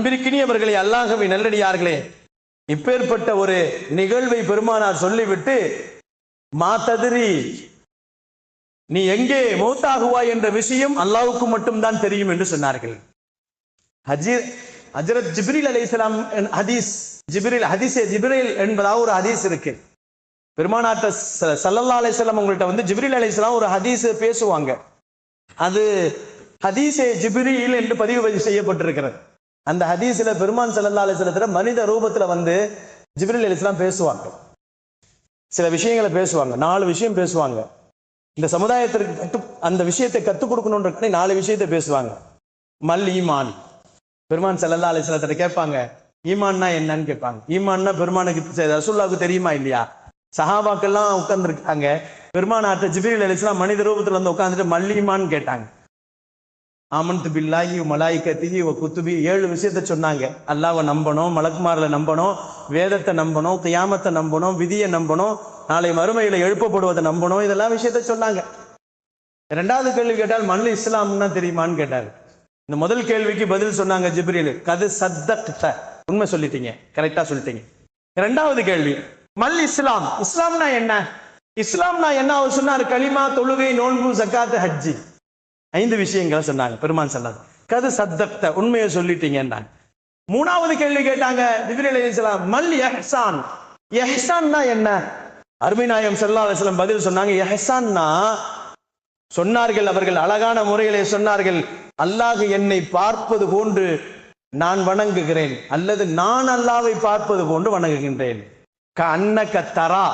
அன்பிற்கினியவர்களே அல்லாஹவை நல்லடியார்களே இப்பேற்பட்ட ஒரு நிகழ்வை பெருமானார் சொல்லிவிட்டு மாத்ததிரி நீ எங்கே மௌத்தாகுவாய் என்ற விஷயம் அல்லாவுக்கு மட்டும்தான் தெரியும் என்று சொன்னார்கள். ஹஜீர் ஹஜரத் ஜிப்ரில் அலைஹிஸ்ஸலாம் ஹதீஸ் ஜிப்ரில் ஹதீஸே ஜிப்ரில் என்பதாக ஒரு ஹதீஸ் இருக்கு. பெருமானாட்ட ச- சல்லல்லா அலிஸ்லாம் உங்கள்ட்ட வந்து ஜிப்ரில் அலைஹிஸ்ஸலாம் ஒரு ஹதீஸ் பேசுவாங்க. அது ஹதீஸே ஜிப்ரில் என்று பதிவு செய்யப்பட்டிருக்கிறது. அந்த ஹதீஸ்ல பெருமான் சல்லல்லா அலிஸ்லத்துல மனித ரூபத்துல வந்து ஜிப்ரில் அலிஸ்லாம் பேசுவாங்க. சில விஷயங்களை பேசுவாங்க. நாலு விஷயம் பேசுவாங்க. இந்த சமுதாயத்திற்கு கற்று அந்த விஷயத்தை கத்துக் கொடுக்கணுன்ற நாலு விஷயத்தை பேசுவாங்க. மல் ஈமான். பெருமான் சல்லல்லா அலிஸ்லத்துல கேட்பாங்க ஈமான்னா என்னன்னு கேட்பாங்க. ஈமான்னா பெருமானுக்கு ரசூல்லாவுக்கு தெரியுமா இல்லையா? சஹாபாக்கெல்லாம் உட்கார்ந்துருக்காங்க. பெருமானாட்ட ஜிப்ரில் அலிஸ்லாம் மனித ரூபத்துல வந்து உட்காந்துட்டு மல் கேட்டாங்க. ஆமந்து பில்லாஹி மலாய்கத்திஹி வ குத்துபி. ஏழு விஷயத்த சொன்னாங்க. அல்லாவை நம்பணும் மலக்குமாரில நம்பணும் வேதத்தை நம்பணும் கியாமத்தை நம்பணும் விதியை நம்பணும் நாளை மறுமையில எழுப்பப்படுவதை நம்பணும் இதெல்லாம் விஷயத்த சொன்னாங்க. ரெண்டாவது கேள்வி கேட்டால் மண் இஸ்லாம்னா தெரியுமான்னு கேட்டார். இந்த முதல் கேள்விக்கு பதில் சொன்னாங்க ஜிப்ரியல் கது சத்த உண்மை சொல்லிட்டீங்க. கரெக்டா சொல்லிட்டீங்க. ரெண்டாவது கேள்வி. மல் இஸ்லாம். இஸ்லாம்னா என்ன? இஸ்லாம்னா என்ன? அவர் சொன்னார் கலிமா தொழுகை நோன்பு ஜக்காத்து ஹஜ்ஜி. ஐந்து விஷயங்களை சொன்னாங்க. பெருமான் சொன்னாங்க கது சத்தப்த உண்மையை சொல்லிட்டீங்கன்னாங்க மூணாவது கேள்வி கேட்டாங்க ஜிப்ரீல் மல் எஹ்சான்? எஹ்சான்னா என்ன? அருமை நாயம் ஸல்லல்லாஹு பதில் சொன்னாங்க எஹ்சான்னா சொன்னார்கள் அவர்கள் அழகான முறையிலே சொன்னார்கள் அல்லாஹ் என்னை பார்ப்பது போன்று நான் வணங்குகிறேன் அல்லது நான் அல்லாவை பார்ப்பது போன்று வணங்குகின்றேன். க தரா.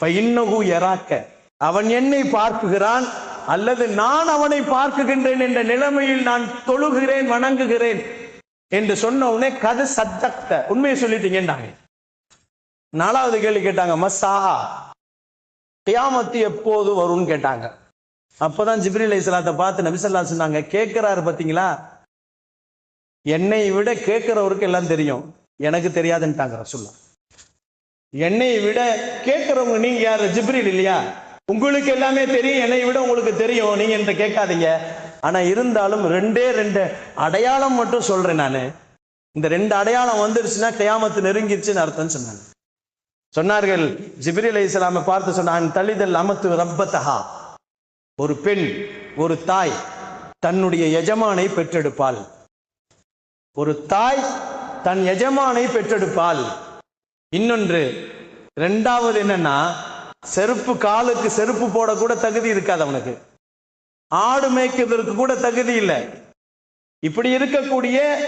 ஃபைன்னகு எராக்க அவன் என்னை பார்க்குகிறான் அல்லது நான் அவனை பார்க்குகின்றேன் என்ற நிலைமையில் நான் தொழுகிறேன் வணங்குகிறேன் என்று சொன்ன உடனே கது சத்தக்த உண்மையை சொல்லிட்டீங்கன்றாங்க நாலாவது கேள்வி கேட்டாங்க மசா கியாமத்து எப்போது வரும்னு கேட்டாங்க. அப்பதான் ஜிப்ரில் இஸ்லாத்தை பார்த்து நபிசல்லா சொன்னாங்க கேட்கிறாரு பார்த்தீங்களா? என்னை விட கேட்கிறவருக்கு எல்லாம் தெரியும். எனக்கு தெரியாதுன்ட்டாங்க ரசுல்லா என்னை விட கேட்கிறவங்க நீங்க யாரு? ஜிப்ரில் இல்லையா? உங்களுக்கு எல்லாமே தெரியும் என்னை விட உங்களுக்கு தெரியும். நீங்க என்கிட்ட கேட்காதீங்க. ஆனா இருந்தாலும் ரெண்டே ரெண்டு அடையாளம் மட்டும் சொல்றேன் நான். இந்த ரெண்டு அடையாளம் வந்துருச்சுன்னா கியாமத்து நெருங்கிருச்சுன்னு அர்த்தம் சொன்னாங்க. சொன்னார்கள் ஜிபிரி அலி இஸ்லாமை பார்த்து சொன்னான் தலிதல் அமத்து ரப்பத்தஹா. ஒரு பெண் ஒரு தாய் தன்னுடைய எஜமானை பெற்றெடுப்பாள். ஒரு தாய் தன் எஜமானை பெற்றெடுப்பாள். இன்னொன்று ரெண்டாவது என்னன்னா செருப்பு காலுக்கு செருப்பு போட கூட தகுதி இருக்காது அவனுக்கு. ஆடு மேய்க்கிறதுக்கு கூட தகுதி இல்லை. இப்படி இருக்கக்கூடிய